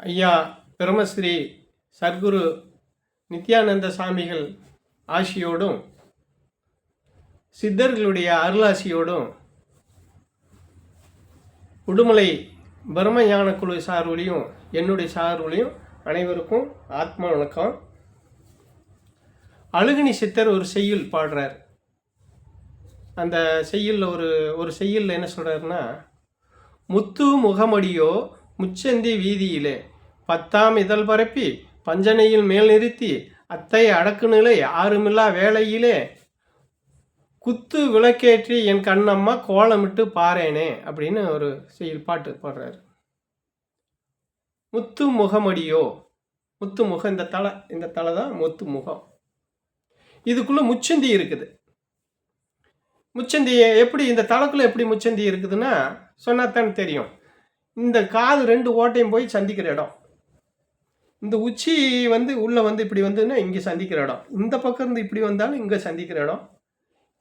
ஐயா பிரம்மஸ்ரீ சர்க்குரு நித்யானந்த சாமிகள் ஆசியோடும் சித்தர்களுடைய அருளாசியோடும் உடுமலை பிரம்மஞான குழு சார்பிலையும் என்னுடைய சார்பிலையும் அனைவருக்கும் ஆத்மா வணக்கம். அழுகினி சித்தர் ஒரு செய்யுள் பாடுறார். அந்த செய்யுளில் ஒரு ஒரு செய்யுளில் என்ன சொல்கிறாருன்னா முத்து முகமடியோ முச்சந்தி வீதியிலே பத்தாம் இதழ் பரப்பி பஞ்சனையில் மேல் நிறுத்தி அத்தை அடக்கு நிலை ஆறுமில்லா வேளையிலே குத்து விளக்கேற்றி என் கண்ணம்மா கோலமிட்டு பாரேனே அப்படின்னு ஒரு செயல் பாட்டு பாடுறாரு. முத்து முகமடியோ? முத்து முகம் இந்த தலை இந்த தலை தான் முத்து முகம். இதுக்குள்ளே முச்சந்தி இருக்குது. முச்சந்தி எப்படி இந்த தலைக்குள்ளே எப்படி முச்சந்தி இருக்குதுன்னா சொன்னாதான் தெரியும். இந்த காது ரெண்டு ஓட்டையும் போய் சந்திக்கிற இடம். இந்த உச்சி வந்து உள்ளே வந்து இப்படி வந்துன்னா இங்கே சந்திக்கிற இடம். இந்த பக்கம் இருந்து இப்படி வந்தாலும் இங்கே சந்திக்கிற இடம்.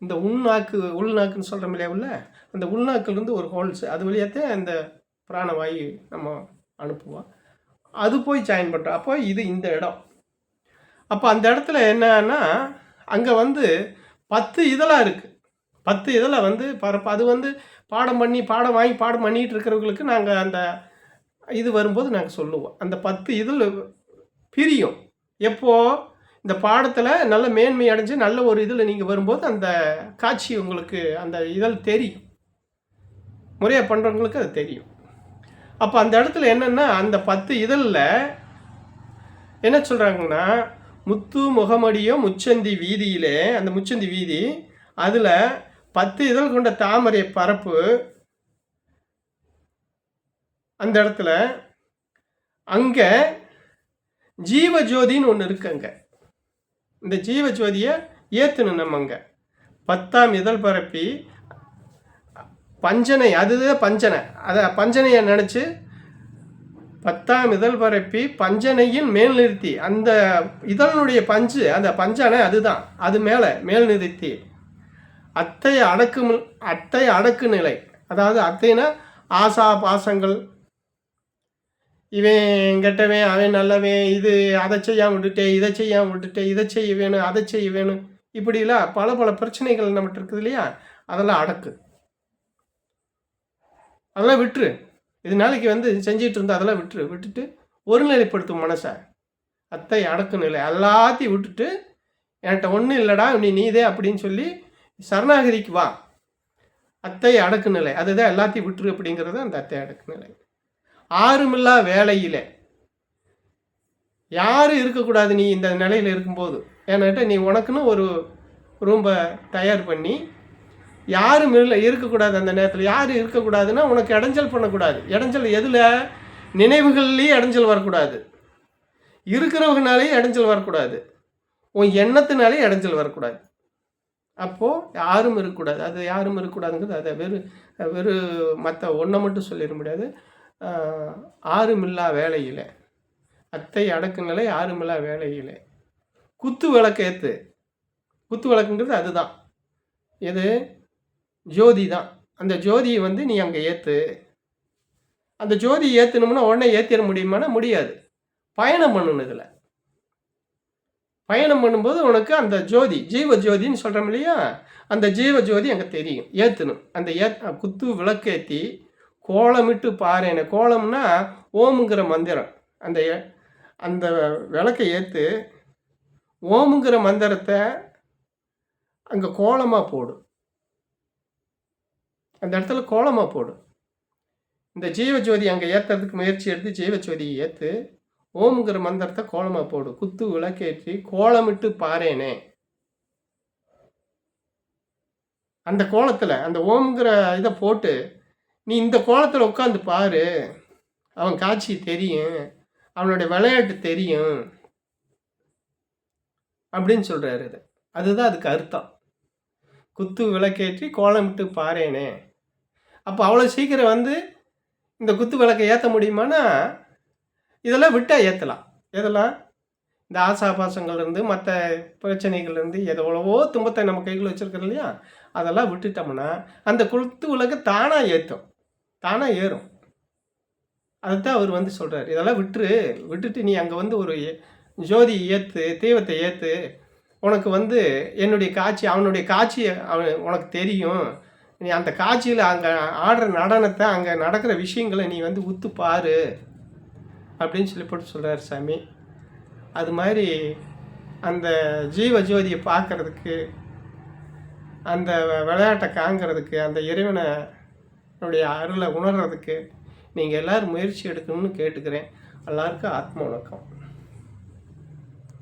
இந்த உள்நாக்கு உள்நாக்குன்னு சொல்கிறோம் இல்லையா உள்ள? அந்த உள்நாக்குலேருந்து ஒரு ஹோல்ஸ் அது வழியாகத்தே இந்த பிராணவாயு நம்ம அனுப்புவோம். அது போய் ஜாயின் பண்ணுறோம் அப்போ இது இந்த இடம். அப்போ அந்த இடத்துல என்னன்னா அங்கே வந்து பத்து இதழாக இருக்குது பத்து இதெல்லாம் வந்து பரப்பு அது வந்து பாடம் பண்ணி பாடம் வாங்கி பாடம் பண்ணிகிட்டு இருக்கிறவங்களுக்கு நாங்கள் அந்த இது வரும்போது நாங்கள் சொல்லுவோம். அந்த பத்து இதில் பிரியும். எப்போது இந்த பாடத்தில் நல்ல மேன்மை அடைஞ்சு நல்ல ஒரு இதில் நீங்கள் வரும்போது அந்த காட்சி உங்களுக்கு அந்த இதழ் தெரியும். முறையாக பண்ணுறவங்களுக்கு அது தெரியும். அப்போ அந்த இடத்துல என்னென்னா அந்த பத்து இதழில் என்ன சொல்கிறாங்கன்னா முத்து முகமடியோ முச்சந்தி வீதியிலே அந்த முச்சந்தி வீதி அதில் பத்து இதழ் கொண்ட தாமரை பரப்பு அந்த இடத்துல அங்கே ஜீவஜோதின்னு ஒன்று இருக்கு அங்கே. இந்த ஜீவஜோதியை ஏற்றணும் நம்ம அங்கே. பத்தாம் இதழ் பரப்பி பஞ்சனை அதுதான் பஞ்சனை. அதை பஞ்சனையை நினச்சி பத்தாம் இதழ் பரப்பி பஞ்சனையின் மேல் நிறுத்தி. அந்த இதழனுடைய பஞ்சு அந்த பஞ்சனை அதுதான். அது மேலே மேல் நிறுத்தி. அத்தை அடக்கு அத்தை அடக்கு நிலை அதாவது அத்தைனா ஆசா பாசங்கள் இவன் கெட்டவன் அவன் நல்லவன் இது அதை செய்யாம விட்டுட்டேன் இதை செய்யாம விட்டுட்டேன் இதை செய்ய வேணும் அதை செய்ய வேணும். இப்படிலாம் பல பல பிரச்சனைகள் நம்மகிட்ட இருக்குது இல்லையா? அதெல்லாம் அடக்கு. அதெல்லாம் விட்டுரு. இது நாளைக்கு வந்து செஞ்சிட்டு இருந்தா அதெல்லாம் விட்டுரு. விட்டுட்டு ஒருநிலைப்படுத்தும் மனசை. அத்தை அடக்கு நிலை. எல்லாத்தையும் விட்டுட்டு என்கிட்ட ஒன்றும் இல்லைடா நீ நீதே அப்படின்னு சொல்லி சரணாகதிக்கு வா. அத்தை அடக்கு நிலை. அதுதான் எல்லாத்தையும் விட்டுரு அப்படிங்கிறது அந்த அத்தை அடக்கு நிலை. ஆறுமில்லா வேலையில். யாரும் இருக்கக்கூடாது நீ இந்த நிலையில் இருக்கும்போது? ஏன்னாட்ட நீ உனக்குன்னு ஒரு ரூம்பை தயார் பண்ணி யாரும் இல்லை இருக்கக்கூடாது அந்த நேரத்தில். யாரும் இருக்கக்கூடாதுன்னா உனக்கு இடைஞ்சல் பண்ணக்கூடாது. இடைஞ்சல் எதில்? நினைவுகள்லேயும் இடைஞ்சல் வரக்கூடாது. இருக்கிறவங்கனாலேயும் இடைஞ்சல் வரக்கூடாது. உன் எண்ணத்தினாலே இடைஞ்சல் வரக்கூடாது. அப்போது யாரும் இருக்கக்கூடாது. அது யாரும் இருக்கக்கூடாதுங்கிறது அதை வெறும் வெறும் மற்ற ஒன்றை மட்டும் சொல்லிட முடியாது. ஆறுமில்லா வேலையில். அத்தை அடக்கு ஆறுமில்லா வேலையில். குத்து விளக்கு ஏற்று குத்து விளக்குங்கிறது அதுதான். எது? ஜோதி தான். அந்த ஜோதியை வந்து நீ அங்கே ஏற்று அந்த ஜோதி ஏற்றணும்னா உடனே ஏற்றிட முடியுமானா முடியாது. பயணம் பண்ணணும் இதில். பயணம் பண்ணும்போது உனக்கு அந்த ஜோதி ஜீவ ஜோதின்னு சொல்கிறோம் இல்லையா? அந்த ஜீவ ஜோதி அங்கே தெரியும். ஏற்றணும் அந்த ஏ குத்து விளக்கேற்றி கோலமிட்டு பாருன்னு கோலம்னா ஓமுங்கிற மந்திரம். அந்த அந்த விளக்கை ஏற்று ஓமுங்கிற மந்திரத்தை அங்கே கோலமாக போடும் அந்த இடத்துல கோலமாக போடும் இந்த ஜீவஜோதி அங்கே ஏற்றுறதுக்கு முயற்சி எடுத்து ஜீவஜோதியை ஏற்று ஓம்ங்கிற மந்திரத்தை கோலமாக போடு. குத்து விளக்கேற்றி கோலமிட்டு பாறேனே. அந்த கோலத்தில் அந்த ஓம்ங்கிற இதை போட்டு நீ இந்த கோலத்தில் உட்காந்து பாரு. அவன் காட்சி தெரியும். அவனுடைய விளையாட்டு தெரியும். அப்படின்னு சொல்கிறாரு இது. அதுதான் அதுக்கு அர்த்தம். குத்து விளக்கேற்றி கோலமிட்டு பாறேனே அப்போ அவ்வளோ சீக்கிரம் வந்து இந்த குத்து விளக்கை ஏற்ற முடியுமானா? இதெல்லாம் விட்டால் ஏற்றலாம் எதெல்லாம்? இந்த ஆசாபாசங்கள்லேருந்து மற்ற பிரச்சனைகள்லேருந்து எவ்வளவோ துன்பத்தை நம்ம கையில் வச்சுருக்கிறோம் இல்லையா? அதெல்லாம் விட்டுட்டோம்னா அந்த குத்து விளக்கு தானாக ஏற்றும் தானாக ஏறும். அதைத்தான் அவர் வந்து சொல்கிறார் இதெல்லாம் விட்டுரு. விட்டுட்டு நீ அங்கே வந்து ஒரு ஜோதி ஏற்று தெய்வத்தை ஏற்று உனக்கு வந்து என்னுடைய காட்சி அவனுடைய காட்சி அவன் உனக்கு தெரியும். நீ அந்த காட்சியில் அங்கே ஆடுற நடனத்தை அங்கே நடக்கிற விஷயங்களை நீ வந்து உத்து பாரு. அப்படின்னு சொல்லி போட்டு சொல்கிறார் சாமி. அது மாதிரி அந்த ஜீவ ஜோதியை பார்க்குறதுக்கு அந்த விளையாட்டை காங்கிறதுக்கு அந்த இறைவனை அவருடைய அருளை உணர்றதுக்கு நீங்கள் எல்லோரும் முயற்சி எடுக்கணும்னு கேட்டுக்கிறேன். எல்லாருக்கும் ஆத்ம வணக்கம்.